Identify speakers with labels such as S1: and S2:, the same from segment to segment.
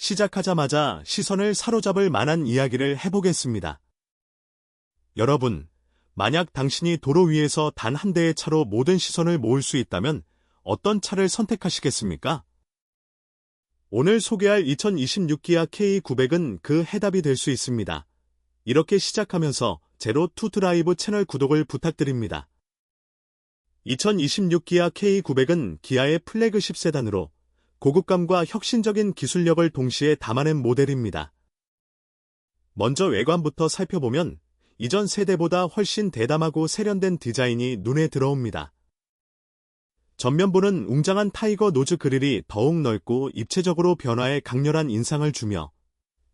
S1: 시작하자마자 시선을 사로잡을 만한 이야기를 해보겠습니다. 여러분, 만약 당신이 도로 위에서 단 한 대의 차로 모든 시선을 모을 수 있다면 어떤 차를 선택하시겠습니까? 오늘 소개할 2026 기아 K900은 그 해답이 될 수 있습니다. 이렇게 시작하면서 제로 투 드라이브 채널 구독을 부탁드립니다. 2026 기아 K900은 기아의 플래그십 세단으로 고급감과 혁신적인 기술력을 동시에 담아낸 모델입니다. 먼저 외관부터 살펴보면 이전 세대보다 훨씬 대담하고 세련된 디자인이 눈에 들어옵니다. 전면부는 웅장한 타이거 노즈 그릴이 더욱 넓고 입체적으로 변화에 강렬한 인상을 주며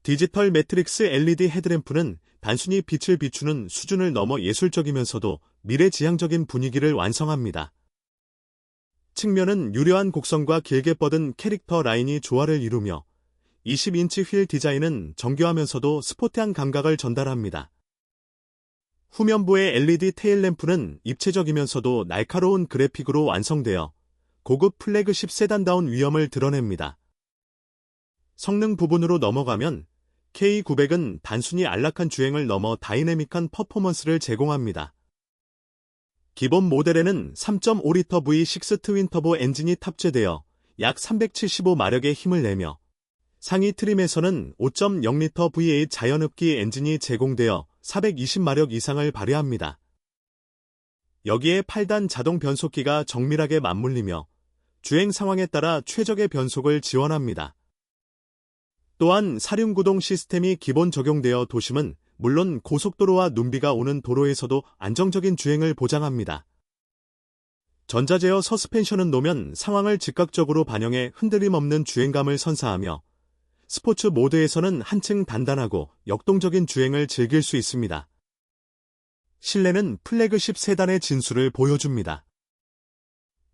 S1: 디지털 매트릭스 LED 헤드램프는 단순히 빛을 비추는 수준을 넘어 예술적이면서도 미래지향적인 분위기를 완성합니다. 측면은 유려한 곡선과 길게 뻗은 캐릭터 라인이 조화를 이루며 20인치 휠 디자인은 정교하면서도 스포티한 감각을 전달합니다. 후면부의 LED 테일램프는 입체적이면서도 날카로운 그래픽으로 완성되어 고급 플래그십 세단다운 위험을 드러냅니다. 성능 부분으로 넘어가면 K900은 단순히 안락한 주행을 넘어 다이내믹한 퍼포먼스를 제공합니다. 기본 모델에는 3.5리터 V6 트윈 터보 엔진이 탑재되어 약 375마력의 힘을 내며 상위 트림에서는 5.0리터 V8 자연흡기 엔진이 제공되어 420마력 이상을 발휘합니다. 여기에 8단 자동 변속기가 정밀하게 맞물리며 주행 상황에 따라 최적의 변속을 지원합니다. 또한 사륜구동 시스템이 기본 적용되어 도심은 물론 고속도로와 눈비가 오는 도로에서도 안정적인 주행을 보장합니다. 전자제어 서스펜션은 놓면 상황을 즉각적으로 반영해 흔들림 없는 주행감을 선사하며 스포츠 모드에서는 한층 단단하고 역동적인 주행을 즐길 수 있습니다. 실내는 플래그십 세단의 진수를 보여줍니다.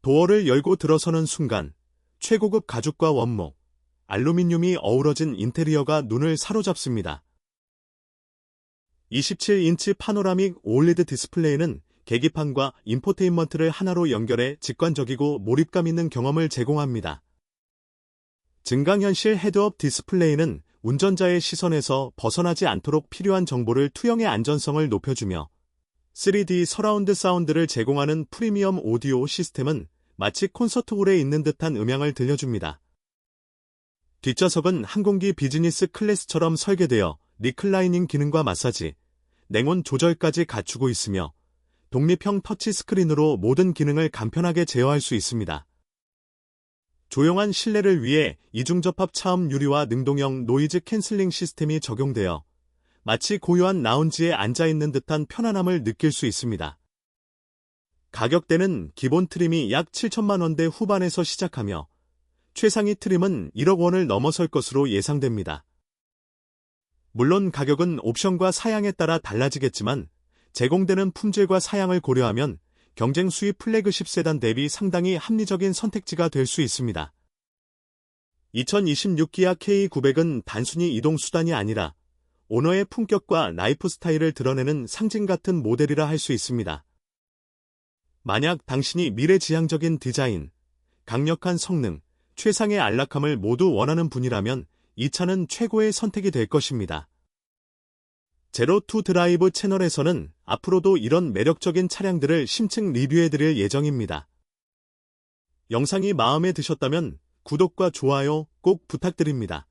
S1: 도어를 열고 들어서는 순간 최고급 가죽과 원목, 알루미늄이 어우러진 인테리어가 눈을 사로잡습니다. 27인치 파노라믹 올리드 디스플레이는 계기판과 인포테인먼트를 하나로 연결해 직관적이고 몰입감 있는 경험을 제공합니다. 증강현실 헤드업 디스플레이는 운전자의 시선에서 벗어나지 않도록 필요한 정보를 투영의 안전성을 높여주며 3D 서라운드 사운드를 제공하는 프리미엄 오디오 시스템은 마치 콘서트홀에 있는 듯한 음향을 들려줍니다. 뒷좌석은 항공기 비즈니스 클래스처럼 설계되어 리클라이닝 기능과 마사지, 냉온 조절까지 갖추고 있으며 독립형 터치스크린으로 모든 기능을 간편하게 제어할 수 있습니다. 조용한 실내를 위해 이중접합 차음 유리와 능동형 노이즈 캔슬링 시스템이 적용되어 마치 고요한 라운지에 앉아있는 듯한 편안함을 느낄 수 있습니다. 가격대는 기본 트림이 약 7천만 원대 후반에서 시작하며 최상위 트림은 1억 원을 넘어설 것으로 예상됩니다. 물론 가격은 옵션과 사양에 따라 달라지겠지만 제공되는 품질과 사양을 고려하면 경쟁 수입 플래그십 세단 대비 상당히 합리적인 선택지가 될 수 있습니다. 2026 기아 K900은 단순히 이동 수단이 아니라 오너의 품격과 라이프 스타일을 드러내는 상징 같은 모델이라 할 수 있습니다. 만약 당신이 미래지향적인 디자인, 강력한 성능, 최상의 안락함을 모두 원하는 분이라면 이 차는 최고의 선택이 될 것입니다. 제로 투 드라이브 채널에서는 앞으로도 이런 매력적인 차량들을 심층 리뷰해드릴 예정입니다. 영상이 마음에 드셨다면 구독과 좋아요 꼭 부탁드립니다.